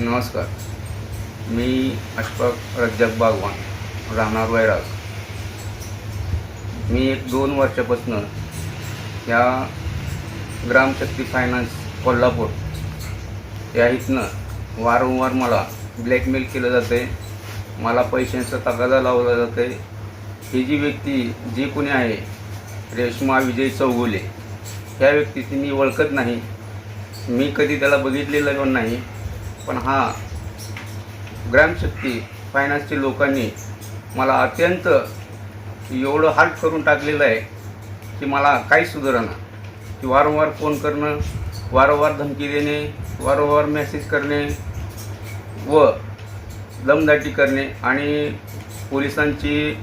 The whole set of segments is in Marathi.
नमस्कार. मी अशफाक रज्जाक बागवान राहणार वैराग. मी एक दोन वर्षापासून या ग्रामशक्ती फायनान्स कोल्हापूर या इथनं वारंवार मला ब्लॅकमेल केलं जाते मला पैशांचा तगादा लावला जाते ही जी व्यक्ती जी कोणी आहे रेश्मा विजय चौगुले ह्या व्यक्तीची मी ओळखत नाही. मी कधी त्याला बघितलेलं पण नाही. पण हा ग्रामशक्ती फायनान्सच्या लोकांनी मला अत्यंत एवढं हार्ट करून टाकलेलं आहे की मला काहीच सुधारणा की वारंवार फोन करणं वारंवार धमकी देणे वारंवार मेसेज करणे व दमदाटी करणे आणि पोलिसांची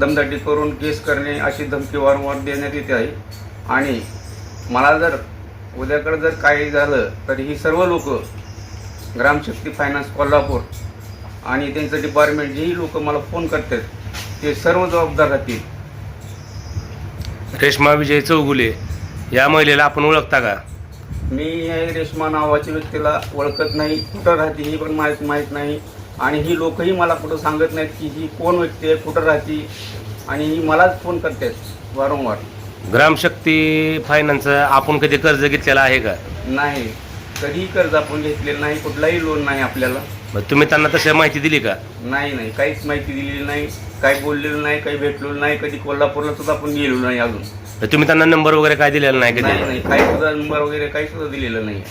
दमदाटी करून केस करणे अशी धमकी वारंवार देण्यात येते आहे. आणि मला जर उद्याकडे जर काही झालं तर ही सर्व लोक ग्रामशक्ती फायनान्स कोल्हापूर आणि त्यांचं डिपार्टमेंट जेही लोक मला फोन करतात ते सर्व जबाबदार राहतील. रेश्मा विजय चौगुले या महिलेला आपण ओळखता का? मी या रेश्मा नावाच्या व्यक्तीला ओळखत नाही कुठं राहते ही पण माहीत माहीत नाही. आणि ही लोकही मला कुठं सांगत नाहीत की ही कोण व्यक्ती आहे कुठं राहते. आणि ही मलाच फोन करतात वारंवार. ग्रामशक्ती फायनान्स आपण कधी कर्ज घेतलेलं आहे का? नाही. कधीही कर्ज आपण घेतलेलं नाही कुठलाही लोन नाही आपल्याला. मग तुम्ही त्यांना तशी माहिती दिली का? नाही नाही काहीच माहिती दिलेली नाही काही बोललेलं नाही काही भेटलेलं नाही कधी कोल्हापूरला सुद्धा आपण गेलो नाही अजून. तुम्ही त्यांना नंबर वगैरे काय दिलेला नाही नाही कधी? नाही काही सुद्धा नंबर वगैरे काही सुद्धा दिलेलं नाही.